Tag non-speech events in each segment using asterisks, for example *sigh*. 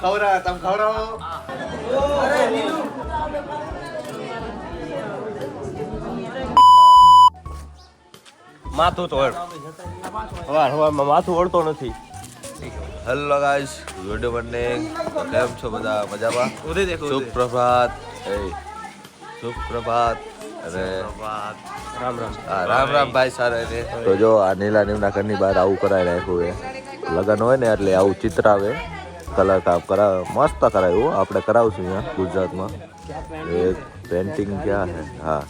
ખવડાવો તમે ખવડાવો માથું તો હવાર હવારમાં માથું વળતો નથી. હેલો ગાઈસ ગુડ મોર્નિંગ કેમ છો બધા? મજામાં? સુપ્રભાત. એ સુપ્રભાત. અરે. રામ રામ. હા, રામ રામ ભાઈ સારા ને તો જો આ નીલા નીમના ઘરની બહાર આવું કરાવી રાખ્યું એ લગ્ન હોય ને એટલે આવું ચિત્ર આવે કલર કામ કરાવે મસ્ત કરાવ્યું આપણે કરાવશું અહીંયા ગુજરાતમાં. એક પેન્ટિંગ ક્યાં છે હા.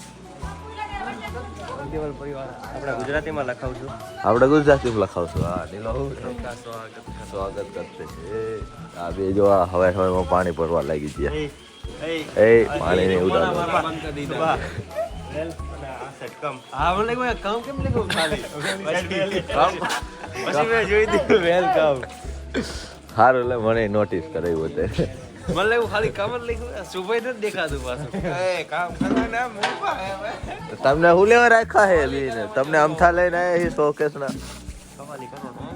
આપણે ગુજરાતીમાં લખાવું આપણે ગુજરાતીમાં લખાવશું. હા નીલો. સ્વાગત કરતે છે આ બે જો હવે હવેમાં પાણી ભરવા લાગી ગયા. એ પાણી ને ઉડાડવા હા વેલકમ *laughs* સારું એટલે મને નોટિસ કરાવ્યું તે મને લાગ્યું ખાલી કામ જ લાગ્યું સુભાઈ નથી દેખાતું પાછું. તમને હું લેવા રાખ્યા હે લઈને તમને અમથા લઈને આયા હે શોકેસ ના?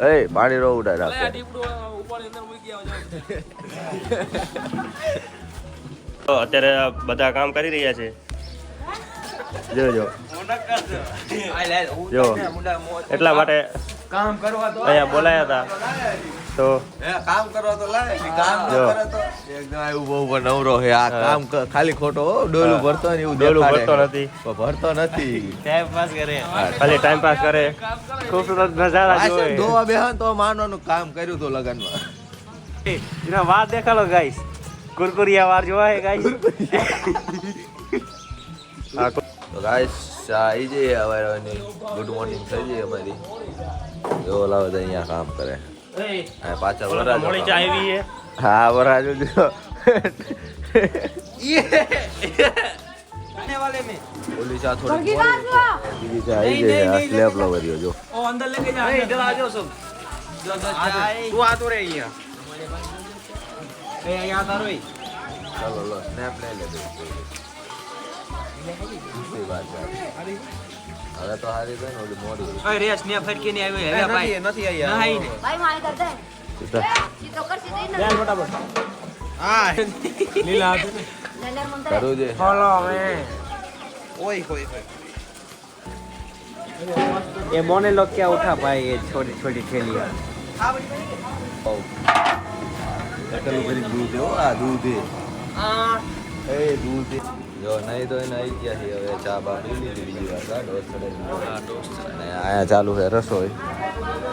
એ પાણી રો ઉડા રાખે. તો અત્યારે બધા કામ કરી રહ્યા છે. જો જો. જો. એટલા માટે કામ કરવા તો અહીંયા બોલાયા હતા તો. કામ કરવા તો લાય કામ જો. એકદમ આ બહુ પણ નવરો છે આ કામ ખાલી ખોટો હો, ડોલું ભરતો ને એવું ડોલું ભરતો નથી. ભરતો નથી. ટાઈમ પાસ કરે. ખાલી ટાઈમ પાસ કરે. ખૂબસૂરત નજારા જોવે. ધોવા બેહન તો માનવાનું કામ કર્યું તું લગનમાં. એના વાર દેખાડો ગાઈસ કુરકુરિયા વાર જોવા હે ગાઈસ તો ગાઈસ ચા જે જઈએ હવે ગુડ મોર્નિંગ થઈ જઈએ અમારી. જો ઓલા બધા અહીંયા કામ કરે હા પાછળ વરાજ મોડી ચા આવી છે હા વરાજ જો આને વાલે મે ઓલી ચા થોડી બીજી ચા આવી ગઈ આ સ્લેબ લો વર્યો જો ઓ અંદર લઈ જા અંદર આ જો સબ તું આ તો રે અહીંયા એ અહીંયા તારો ચલો લો સ્નેપ લઈ લે દે હવે તો હારી ગઈ ને ઓલી મોડી. ઓય રેસ ને ફટકી ને આવી હવે ભાઈ નથી આવી નહીં ને. ભાઈ માય કર દે ચિત્ર કર સીધી ને ચાલ ફટાફટ. હા. લીલા એ મોને લોગ ઉઠા ભાઈ એ છોટી છોટી થેલી હા બધી દૂધ હો આ દૂધ એ દૂધ જો નહીં તો એને આવી ગયા છે હવે ચા બા પી લીધી બીજી વાર. કા ડોસ ચડાવી અને અહીંયા ચાલુ છે રસોઈ.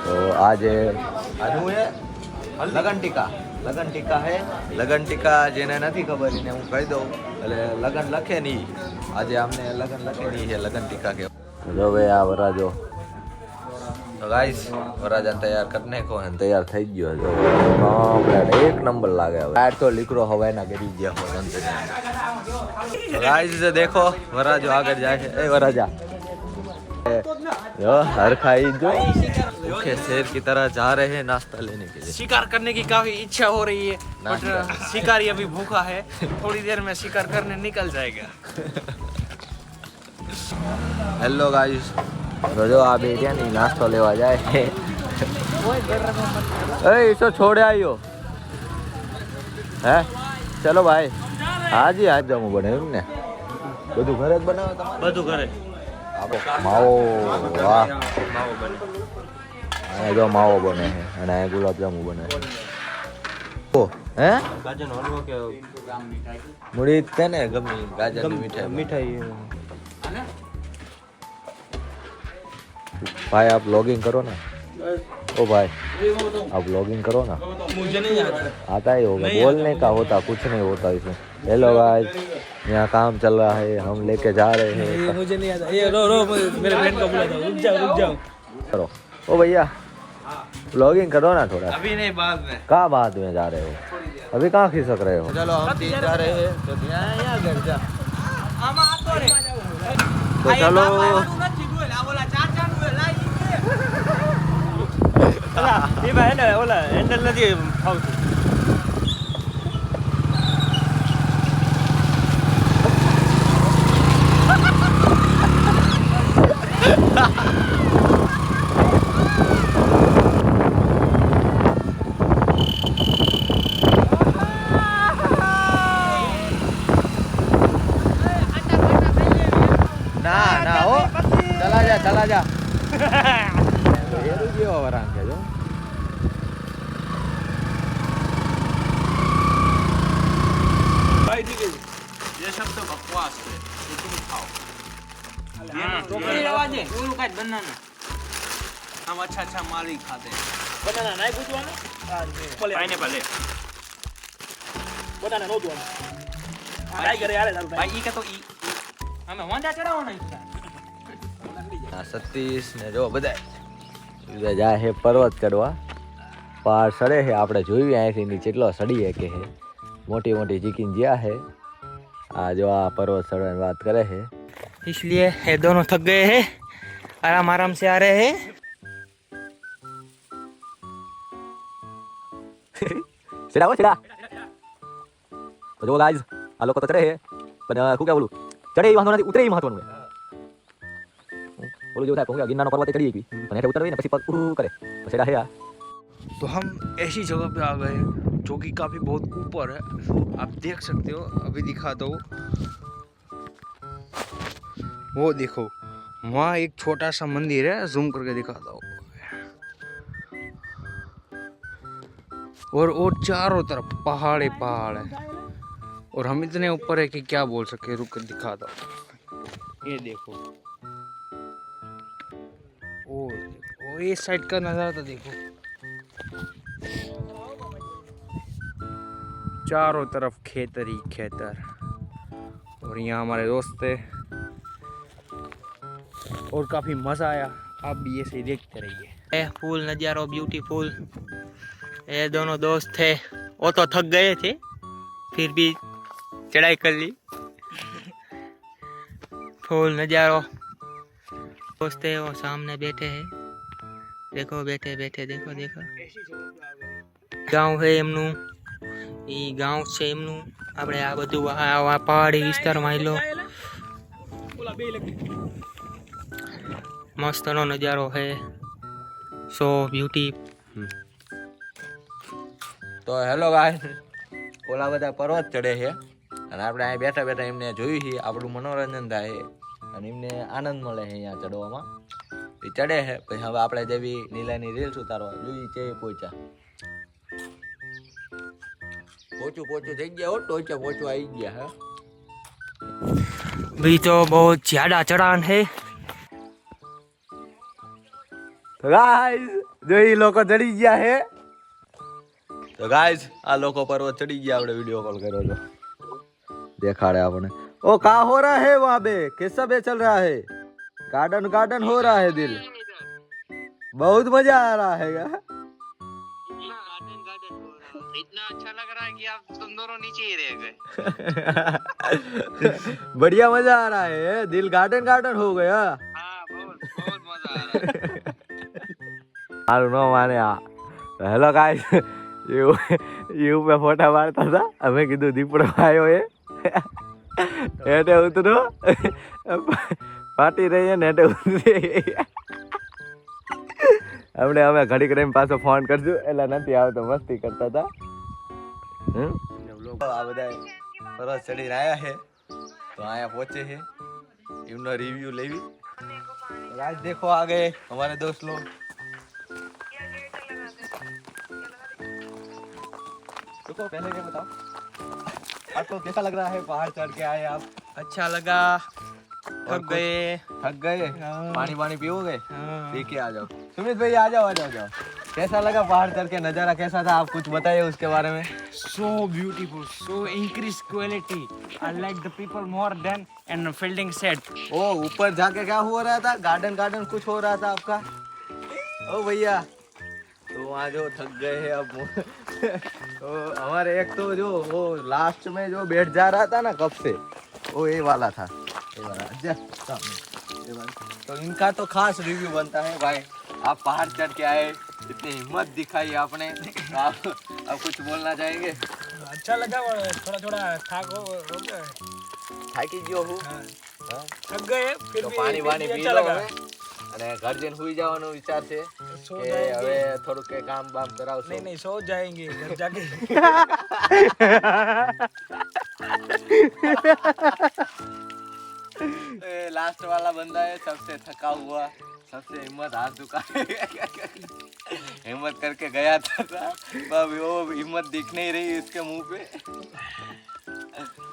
તો આજે આજનું એ લગન ટીકા લગન ટીકા હે? લગન ટીકા જેને નથી ખબર એને હું કહી દઉં. એટલે લગન લખે નહીં. આજે અમને લગન લખે નહીં છે લગન ટીકા કે જો ભાઈ આ વરાજો. તો ગાઈસ વરાજા તૈયાર કરીને કો અને તૈયાર થઈ ગયો કમ્પ્લીટ એક નંબર લાગે હવે. આ તો લીકરો હવાના ગરી ગયા હોય ગાઈસ દેખો વરાજો આગળ જાય છે એ વરાજા એ, જો હરખાઈ જો भूखे शेर की तरह जा रहे हैं नाश्ता लेने के लिए शिकार करने की काफी इच्छा हो रही है नाश्ता। बट शिकारी अभी भूखा है थोड़ी देर में शिकार करने निकल जाएगा હેલો ગાઈસ તો જો આ બે રહ્યા ને ઈ નાસ્તો લેવા જાય *laughs* છે એ તો છોડે આવ્યો હે ચલો ભાઈ હાજી આજ જમું બને એમ ને બધું ઘરે જ બનાવો તમારે બધું કરે માવો વાહ માવો બને અહીંયા જો માવો બને છે અને અહીંયા ગુલાબજાંબુ બને છે ઓ હે ગાજરનો હલવો કે મૂડી છે ને ગમી ગાજરની મીઠાઈ મીઠાઈ भाई आप लॉगिंग करो ना ओ भाई आप लॉगिंग करो ना मुझे नहीं आता आता ही होगा बोलने का होता कुछ नहीं होता इसमें हेलो गाइस यहाँ काम चल रहा है हम लेके जा रहे हैं मुझे नहीं आता ये रो रो मेरे फ्रेंड को बुला दो रुक जाओ रुक जाओ करो ओ भैया ब्लॉगिंग करो ना थोड़ा अभी नहीं बाद में कहाँ बाद में जा रहे हो अभी कहाँ खिसक रहे हो चलो हम तीन जा रहे हैं तो यहाँ घर जा આમાં આતો રે तो चलो નથી ડોલ આ ઓલા ચાર ચાર નું લાઈ એ ભાઈ ને ઓલા હેન્ડલ નથી ફાવતું raja. Iya tuh orang kayak भाई ठीक है ये सब तो बकवास है। ये तुम खाओ। हाँ। टोकरी रवा दे। पूरो काट बनाना। हम अच्छा अच्छा ये ही खाते हैं। बनाना नहीं पूछवाना पले। पाइने पले। बनाना नो दुआ भाई करे यार भाई ई का तो ई हमें वहाँ जा चढ़ाओ नहीं આ સતીશ ને જો બધા બધા જાય હે પર્વત ચડવા પહાડ સડે છે આપણે જોયું અહીંથી નીચે કેટલો સડી કે હે મોટી મોટી ચીકીન જ્યાં હે આ જો આ પર્વત ચડવાની વાત કરે છે इसलिए ये दोनों थक गए हैं आराम आराम से आ रहे हैं સીડા હો સીડા તો જો ગાઈઝ આ લોકો તો ચડે છે પણ શું કે બોલું ચડે એ વાંધો નથી ઉતરે એ મહત્વનું છે બોલું જેવું થાય કહું કે ગિરનારનો પર્વત ચડી ગઈ પણ હેઠે ઉતરવી ને પછી પગ ઉડું કરે પછી સીડા હે આ तो हम ऐसी जगह पे आ गए हैं जो कि काफ़ी बहुत ऊपर है आप देख सकते हो अभी दिखाता हूँ वो देखो वहाँ एक छोटा सा मंदिर है जूम करके दिखाता हूँ और और चारों तरफ पहाड़ ही पहाड़ है और हम इतने ऊपर है कि क्या बोल सके रुक कर दिखाता हूँ ये देखो देखो ये साइड का नज़ारा तो देखो। चारों तरफ़ खेतर ही खेतर। और यहाँ हमारे दोस्त थे। और काफ़ी मज़ा आया। आप भी ऐसे ही देखते रहिए। फूल, नज़ारो ब्यूटीफुल ये दोनों दोस्त थे। वो तो थक गए थे। फिर भी चढ़ाई कर ली। फूल, नज़ारो। दोस्त है वो सामने बैठे हैं। देखो बैठे बैठे देखो देखो ગામ છે એમનું એ ગામ છે એમનું આપણે આ બધું આ આ પહાડી વિસ્તારમાં આવેલો ઓલા બે લગી મસ્તનો નજારો છે સો બ્યુટી તો હેલો ગાય ઓલા બધા પર્વત ચડે છે અને આપણે અહીં બેઠા બેઠા એમને જોયું છે આપણું મનોરંજન થાય છે અને એમને આનંદ મળે છે અહીંયા ચડવામાં એ ચડે છે. પછી હવે આપણે જેવી નીલાની રીલ્સ ઉતારવા જોઈએ છે પોચા પોચું પોચું થઈ ગયા હો ટોચે પોચું આવી ગયા હા. ભાઈ તો બહુ જ્યાડા ચડાણ હે. ગાઈસ જોઈ લોકો ચડી ગયા હે. તો ગાઈસ આ લોકો પર્વત ચડી ગયા આપણે વિડિયો કોલ કર્યો તો દેખાડે આપણે ઓ કાહોરા હે વહાં બે કેસા બે ચલ રહા હે? गार्डन गार्डन हो रहा है दिल बहुत मजा आ रहा है क्या इतना अच्छा लग रहा है कि आप तुम दोनों नीचे ही रह गए *laughs* बढ़िया मजा आ रहा है दिल गार्डन गार्डन हो गया हाँ बहुत बहुत मजा आ रहा है સારું ન *laughs* માને આ હેલો ગાઈસ એવું એવું મેં ફોટા પાડતા હતા અમે કીધું દીપડો આવ્યો એ હેઠે ઉતરો પાટી રહીએ ને હેઠે ઉતરી હમણે અમે ઘડી કરીને પાછો ફોન કરજો એટલે નથી આવતો મસ્તી કરતા હતા હમ? આ બધા સરસ ચડીને આવ્યા છે તો અહીંયા પહોંચે છે એમનો રિવ્યુ લેવી आज देखो आ गए हमारे दोस्त लोग रुको पहले ये बताओ आपको कैसा लग रहा है पहाड़ चढ़ के आए आप अच्छा लगा और थक गए। थक गए? हाँ। पानी पानी पियोगे हाँ। पी के आ जाओ। सुमित भाई आ जाओ आ जाओ जाओ। कैसा लगा पहाड़ चढ़ के नज़ारा कैसा था? आप कुछ बताइए उसके बारे में। So beautiful so increased quality. I like the people more than and fielding said ओ ऊपर जाके क्या हो रहा था? गार्डन गार्डन कुछ हो रहा था आपका? ओ भैया तो वहाँ जो थक गए हैं अब तो *laughs* हमारे एक तो जो वो लास्ट में जो बैठ जा रहा था ना कब से? वो ये वाला था। ये वाला जा, सामने, ये वाला। तो इनका तो खास रिव्यू बनता है भाई आप पहाड़ चढ़ के आए इतनी हिम्मत दिखाई आपने आप आप कुछ बोलना चाहेंगे अच्छा लगा और थोड़ा थोड़ा थाक हो, हो गया થાકી ગયો હું हाँ, હા? थक गए फिर તો भी પાણી फिर પાણી भी પી अच्छा લો लगा હવે અને ઘર જઈને સુઈ જવાનો વિચાર છે सो કે जाएंगे હવે થોડુંક કઈ કામ બામ કરાવશો नहीं नहीं सो जाएंगे घर जाके लास्ट वाला बंदा है सबसे थका हुआ सबसे हिम्मत हाथ झुका करके गया था अभी वो हिम्मत दिख नहीं रही इसके मुंह पे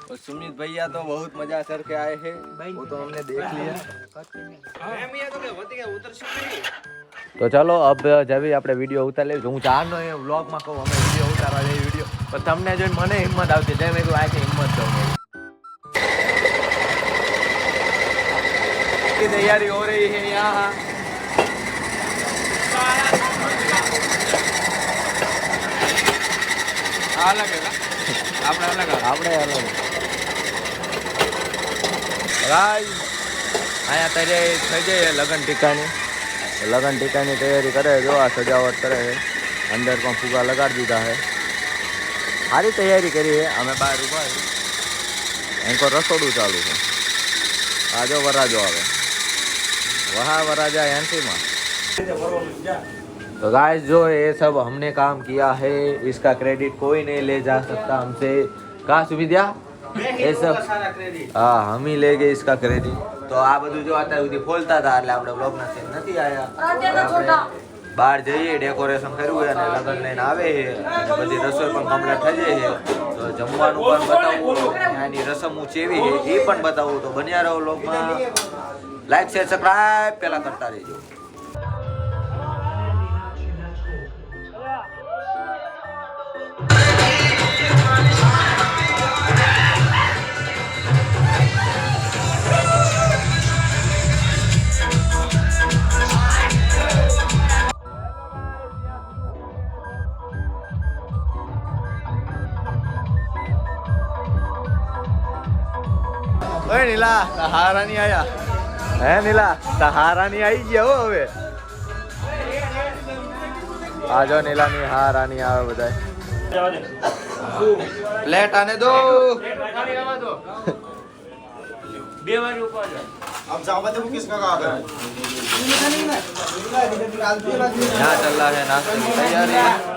और सुमित भैया तो बहुत मजा करके आए हैं वो तो हमने देख लिया તો ચલો અબ જેવી આપણે વિડીયો ઉતારી લેવું હું ચારનો એ વ્લોગમાં કહું અમે વિડીયો ઉતારવા જઈએ વિડીયો પણ તમને જોઈને મને હિંમત આવતી જેમ મેં કીધું આ હિંમત દઉં की तैयारी हो रही है यहाँ અલગ આપણે અલગ આપણે અલગ રાઈ અહીંયા તૈયારી થઈ જઈએ લગન ટીકાની લગન ટીકાની તૈયારી કરે જો આ સજાવટ કરે છે અંદર પણ ફુગા લગાડી દીધા છે સારી તૈયારી કરી છે અમે બહાર ઊભા છીએ એમ રસોડું ચાલુ છે આ જો વરાજો આવે વહા વરાજા एंट्री में तो गाइस जो ये सब हमने काम किया है इसका क्रेडिट कोई नहीं ले जा सकता हमसे कहा सुविधा ये सब હા हम ही ले गए इसका क्रेडिट તો આ બધું જો અત્યાર સુધી ખોલતા હતા એટલે આપણે બ્લોગના સીન નથી આવ્યા આપણે બહાર જઈએ ડેકોરેશન કર્યું અને લગ્ન લઈને આવે છે અને બધી રસોઈ પણ કમ્પ્લીટ થઈ જાય છે તો જમવાનું પણ બતાવવું ત્યાંની રસમ ચેવી છે એ પણ બતાવવું તો બન્યા રહો બ્લોગમાં લાઈક શેર સબસ્ક્રાઇબ પેલા કરતા રહેજો ઓય નીલા સહારા ની આયા હે નીલા સહારા ની આવી ગયા હો હવે આ જો નીલા ની હારા ની આવે બધા પ્લેટ આને દો यहाँ चल रहा है नाश्ते की तैयारी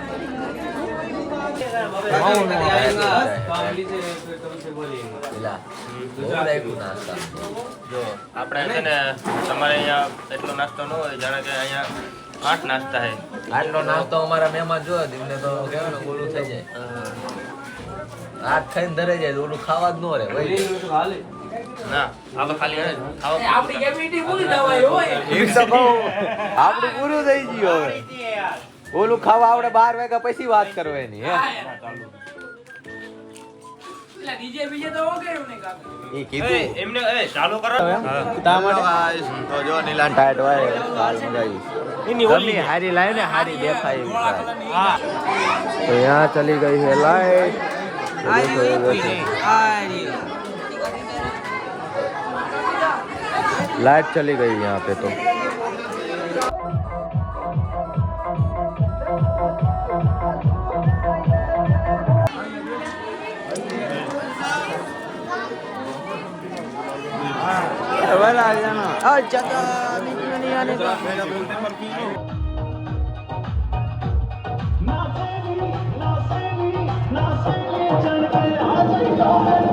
જો આપણે છે ને તમારે અહીંયા એટલો નાસ્તો ન હોય જાણે કે અહીંયા આઠ નાસ્તા છે આટલો નાસ્તો અમારા મહેમાન જો એમને તો કેવું ને ઓલું થઈ જાય હાથ ખાઈને ધરે જાય ઓલું ખાવા જ ન રહે ભાઈ ના આ તો ખાલી હે તો કહું પૂરું થઈ ગયું હવે ઓલું ખાવા આવડે બાર વાગ્યા પછી વાત કરવાની હારી ઈ કીધું. એમને એ ચાલુ કરો. તો જો નીલાન લાઈટ હોય કાલ મંગાવી ગમી હારી લાઈ हवा लग जाना और ज़्यादा बीच में नहीं आने का ना से भी ना से भी चढ़ के आ जाएगा